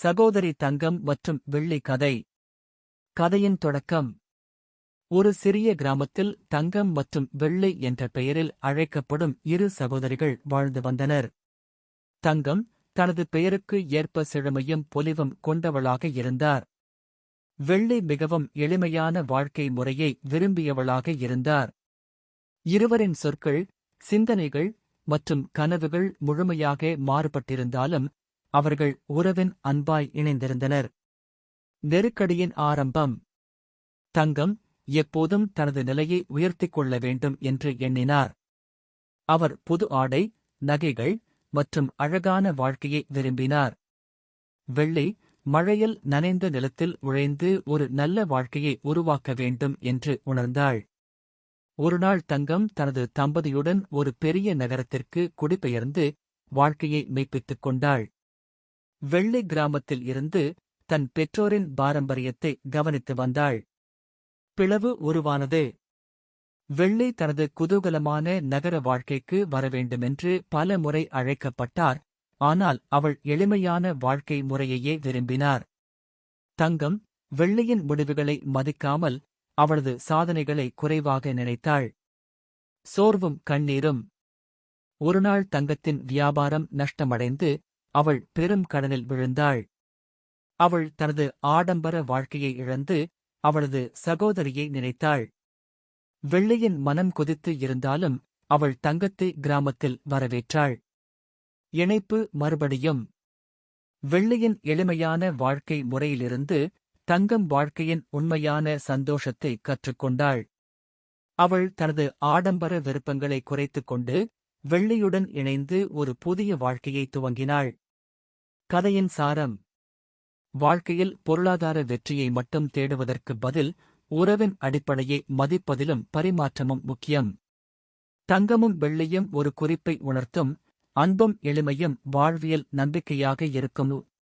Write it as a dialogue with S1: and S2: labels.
S1: சகோதரி தங்கம் மற்றும் வெள்ளி கதை. கதையின் தொடக்கம். ஒரு சிறிய கிராமத்தில் தங்கம் மற்றும் வெள்ளி என்ற பெயரில் அழைக்கப்படும் இரு சகோதரிகள் வாழ்ந்து வந்தனர். தங்கம் தனது பெயருக்கு ஏற்ப செழுமையும் பொலிவும் கொண்டவளாக இருந்தார். வெள்ளி மிகவும் எளிமையான வாழ்க்கை முறையை விரும்பியவளாக இருந்தார். இருவரின் சொற்கள் சிந்தனைகள் மற்றும் கனவுகள் முழுமையாக மாறுபட்டிருந்தாலும் அவர்கள் உறவின் அன்பாய் இணைந்திருந்தனர். நெருக்கடியின் ஆரம்பம். தங்கம் எப்போதும் தனது நிலையை உயர்த்திக் கொள்ள வேண்டும் என்று எண்ணினார். அவர் புது ஆடை நகைகள் மற்றும் அழகான வாழ்க்கையை விரும்பினார். வெள்ளி மழையில் நனைந்த நிலத்தில் உழைந்து ஒரு நல்ல வாழ்க்கையை உருவாக்க வேண்டும் என்று உணர்ந்தாள். ஒருநாள் தங்கம் தனது தம்பதியுடன் ஒரு பெரிய நகரத்திற்கு குடிபெயர்ந்து வாழ்க்கையை மெய்ப்பித்துக் கொண்டாள். வெள்ளை கிராமத்தில் இருந்து தன் பெற்றோரின் பாரம்பரியத்தை கவனித்து வந்தாள். பிளவு உருவானது. வெள்ளி தனது குதூகலமான நகர வாழ்க்கைக்கு வரவேண்டுமென்று பல முறை அழைக்கப்பட்டார். ஆனால் அவள் எளிமையான வாழ்க்கை முறையையே விரும்பினார். தங்கம் வெள்ளையின் முடிவுகளை மதிக்காமல் அவளது சாதனைகளை குறைவாக நினைத்தாள். சோர்வும் கண்ணீரும். ஒருநாள் தங்கத்தின் வியாபாரம் நஷ்டமடைந்து அவள் பெரும் கடனில் விழுந்தாள். அவள் தனது ஆடம்பர வாழ்க்கையை இழந்து அவளது சகோதரியை நினைத்தாள். வெள்ளையின் மனம் கொதித்து இருந்தாலும் அவள் தங்கத்தை கிராமத்தில் வரவேற்றாள். இணைப்பு மறுபடியும். வெள்ளையின் எளிமையான வாழ்க்கை முறையிலிருந்து தங்கம் வாழ்க்கையின் உண்மையான சந்தோஷத்தை கற்றுக்கொண்டாள். அவள் தனது ஆடம்பர விருப்பங்களை குறைத்துக் கொண்டு வெள்ளியுடன் இணைந்து ஒரு புதிய வாழ்க்கையை துவங்கினாள். கதையின் சாரம். வாழ்க்கையில் பொருளாதார வெற்றியை மட்டும் தேடுவதற்கு பதில் உறவின் அடிப்படையை மதிப்பதிலும் பரிமாற்றமும் முக்கியம். தங்கமும் வெள்ளியும் ஒரு குறிப்பை உணர்த்தும் அன்பும் எளிமையும் வாழ்வியல் நம்பிக்கையாக இருக்கும்.